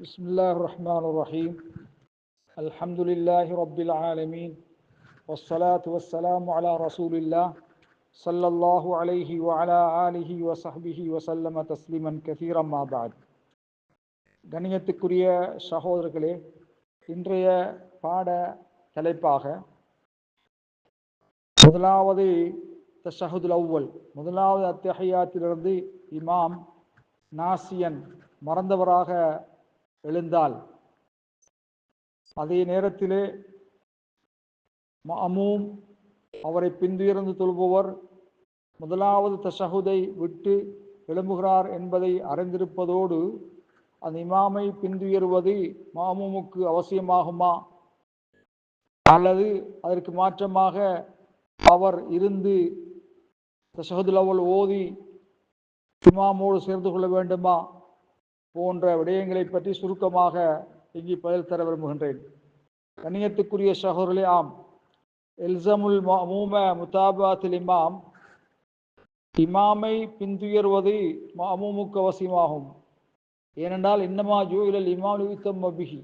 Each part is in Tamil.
بسم الله الرحمن الرحيم الحمد لله رب العالمين والصلاة والسلام على رسول الله صلى الله عليه وعلى آله وصحبه وسلم تسليما كثيرا ما بعد கண்ணியத்துக்குரிய சகோதரர்களே இன்றைய பாட தலைப்பாக முதலாவது தஷஹுதுல் அவ்வல் முதலாவது அத்தஹியாத்திலிருந்து இமாம் நாசியன் மறந்தவராக எழுந்தால். அதே நேரத்திலே மஅமூம் அவரை பின்துயர்ந்து தொழுபவர். முதலாவது தஷஹுதை விட்டு எழும்புகிறார் என்பதை அறிந்திருப்பதோடு அந்த இமாமை பின்துயர்வது மாமூமுக்கு அவசியமாகுமா? அல்லது அதற்கு மாற்றமாக அவர் இருந்து தஷஹதுல் அவள் ஓதி இமாமோடு சேர்ந்து கொள்ள வேண்டுமா? போன்ற விடயங்களை பற்றி சுருக்கமாக இங்கு பதில் தர விரும்புகின்றேன். கண்ணியத்துக்குரிய சகோதரர்களே ஆம். எல்சமுல் மூம முத்தாபாத்தில் இமாம். இமாமை பின்துயர்வது மாமூமுக்கு அவசியமாகும் ஏனென்றால் இன்னமா ஜூயிலல் இமாம் யுத்தம் மபிஹி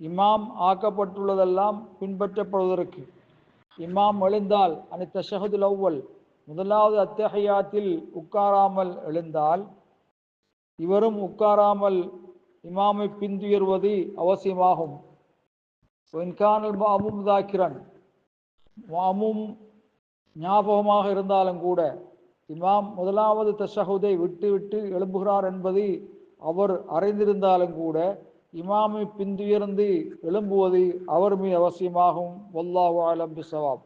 இமாம் ஆக்கப்பட்டுள்ளதெல்லாம் பின்பற்றப்படுவதற்கு. இமாம் எழுந்தால் அனைத்த ஷஹதுல் அவ்வல். முதலாவது அத்தகையாத்தில் உட்காராமல் எழுந்தால் இவரும் உட்காராமல் இமாமை பின்துயர்வது அவசியமாகும். வென்கானல் மாமும் தாக்கிரன் மாமும் ஞாபகமாக இருந்தாலும் கூட இமாம் முதலாவது தஷஹுதை விட்டு விட்டு எழும்புகிறார் என்பது அவர் அறிந்திருந்தாலும் கூட இமாமை பின்துயர்ந்து எழும்புவது அவர் மீது அவசியமாகும். வல்லாஹு ஆலம் பிசவாப்